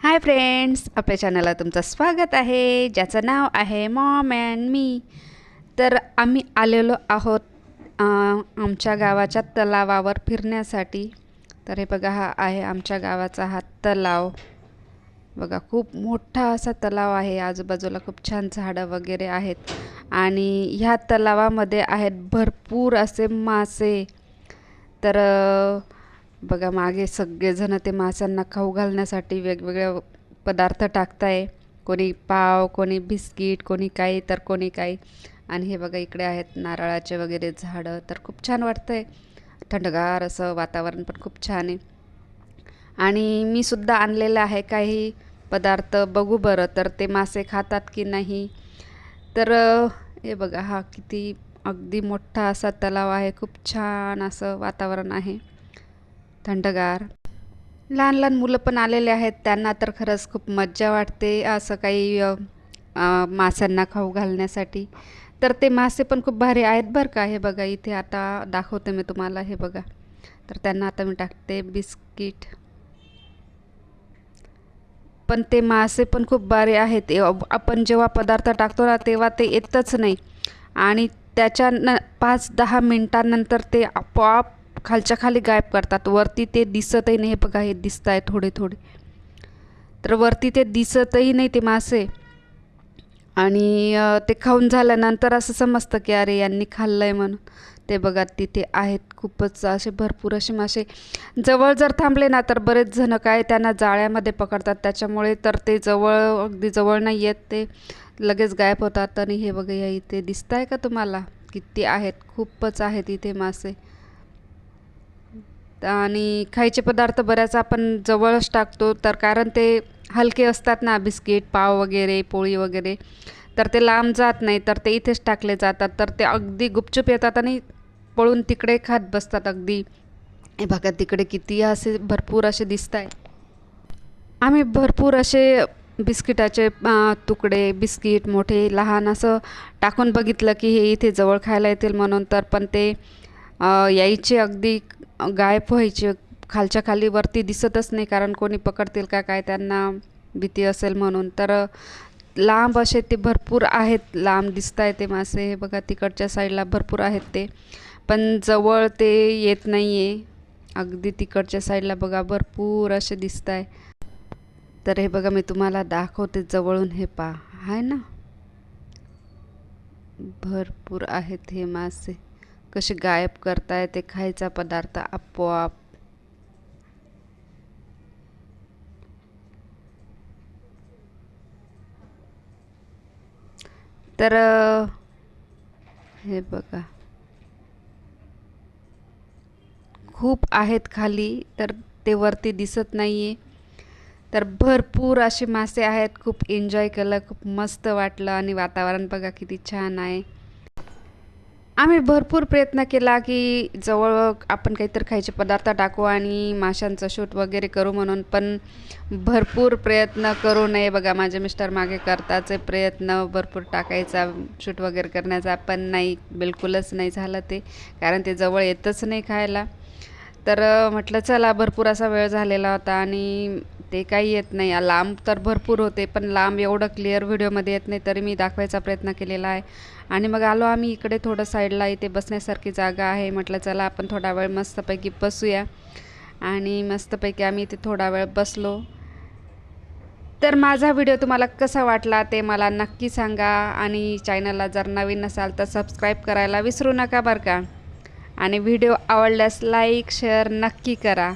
Hi friends आपल्या चॅनलला तुमचं स्वागत आहे. ज्याचं नाव आहे मॉम अँड मी तर आम्ही आलेलो आहोत आमच्या गावाच्या तलावावर फिरण्यासाठी. तर हे बघा हा आहे आमच्या गावाचा हा तलाव. बघा खूप मोठा असा तलाव आहे. आजूबाजूला खूप छान झाडं वगैरे आहेत. आणि ह्या तलावामध्ये आहेत भरपूर असे मासे. तर बघा मागे सगळेजणं ते माशांना खाऊ घालण्यासाठी वेगवेगळे पदार्थ टाकताय. कोणी पाव कोणी बिस्किट कोणी काही तर कोणी काही. आणि हे बघा इकडे आहेत नारळाचे वगैरे झाडं. तर खूप छान वाटतंय. थंडगार असं वातावरण पण खूप छान आहे. आणि मी सुद्धा आणलेलं आहे काही पदार्थ. बघू बरं तर ते मासे खातात की नाही. तर हे बघा हा किती अगदी मोठा असा तलाव आहे. खूप छान असं वातावरण आहे. थंडगार. लहान लहान मुलं पण आलेले आहेत त्यांना तर खरंच खूप मज्जा वाटते असं काही माशांना खाऊ घालण्यासाठी. तर ते मासे पण खूप भारी आहेत बरं का हे बघा इथे आता दाखवते मी तुम्हाला हे बघा. तर त्यांना आता मी टाकते बिस्किट. पण ते मासे पण खूप बारे आहेत. आपण जेव्हा पदार्थ टाकतो ना तेव्हा ते येतच नाही. आणि त्याच्या न पाच दहा मिनटानंतर ते आपोआप खालच्या खाली गायब करतात. वरती ते दिसतही नाही. हे बघा हे दिसत आहे थोडे थोडे. तर वरती ते दिसतही नाही ते मासे. आणि ते खाऊन झाल्यानंतर असं समजतं की अरे यांनी खाल्लं आहे म्हणून. ते बघा तिथे आहेत खूपच असे भरपूर असे मासे. जवळ जर थांबले ना तर बरेच जण काय त्यांना जाळ्यामध्ये पकडतात. त्याच्यामुळे तर ते जवळ अगदी जवळ नाही येत ते लगेच गायब होतात. आणि हे बघा या इथे दिसत आहे का तुम्हाला? किती आहेत खूपच आहेत इथे मासे. आणि खायचे पदार्थ बऱ्याच आपण जवळच टाकतो तर कारण ते हलके असतात ना बिस्किट पाव वगैरे पोळी वगैरे तर ते लांब जात नाही तर ते इथेच टाकले जातात. तर ते अगदी गुपचूप येतात आणि पळून तिकडे खात बसतात अगदी. हे बघा तिकडे किती असे भरपूर असे दिसत आहे आम्ही भरपूर असे बिस्किटाचे तुकडे बिस्किट मोठे लहान असं टाकून बघितलं की हे इथे जवळ खायला येतील म्हणून तर पण ते यायचे अगदी गायब व्हायचे. खालच्या खाली वरती दिसतच नाही कारण कोणी पकडतील का काय त्यांना भीती असेल म्हणून. तर लांब असे ते भरपूर आहेत. लांब दिसत आहे ते मासे. हे बघा तिकडच्या साईडला भरपूर आहेत ते. पण जवळ ते येत नाही आहे अगदी तिकडच्या साईडला बघा भरपूर असे दिसत आहे तर हे बघा मी तुम्हाला दाखवते जवळून. हे पा आहे ना? भरपूर आहेत हे मासे. कसे गायब करताय ते खायचा पदार्थ आपोआप. तर हे बघा. खूप आहेत खाली तर ते वरती दिसत नाही आहे तर भरपूर असे मासे आहेत खूप एन्जॉय केलं खूप मस्त वाटलं आणि वातावरण बघा किती छान आहे. आम्ही भरपूर प्रयत्न केला की जवळ आपण काहीतरी खायचे पदार्थ टाकू आणि माशांचं शूट वगैरे करू म्हणून पण भरपूर प्रयत्न करू नये बघा. माझे मिस्टर मागे करताचे प्रयत्न भरपूर टाकायचा शूट वगैरे करण्याचा पण नाही बिलकुलच नाही झालं ते. कारण ते जवळ येतच नाही खायला. तर म्हटलं चला भरपूर असा वेळ झालेला होता आणि ते काही येत नाही. लांब तर भरपूर होते पण लांब एवढं क्लिअर व्हिडिओमध्ये येत नाही तरी मी दाखवायचा प्रयत्न केलेला आहे. आणि मग आलो आम्ही इकडे थोडं साईडला इथे बसण्यासारखी जागा आहे. म्हटलं चला आपण थोडा वेळ मस्तपैकी बसूया. आणि मस्तपैकी आम्ही इथे थोडा वेळ बसलो. तर माझा व्हिडिओ तुम्हाला कसा वाटला ते मला नक्की सांगा. आणि चॅनलला जर नवीन नसाल तर सबस्क्राईब करायला विसरू नका बरं का. आणि व्हिडिओ आवडल्यास लाईक शेअर नक्की करा.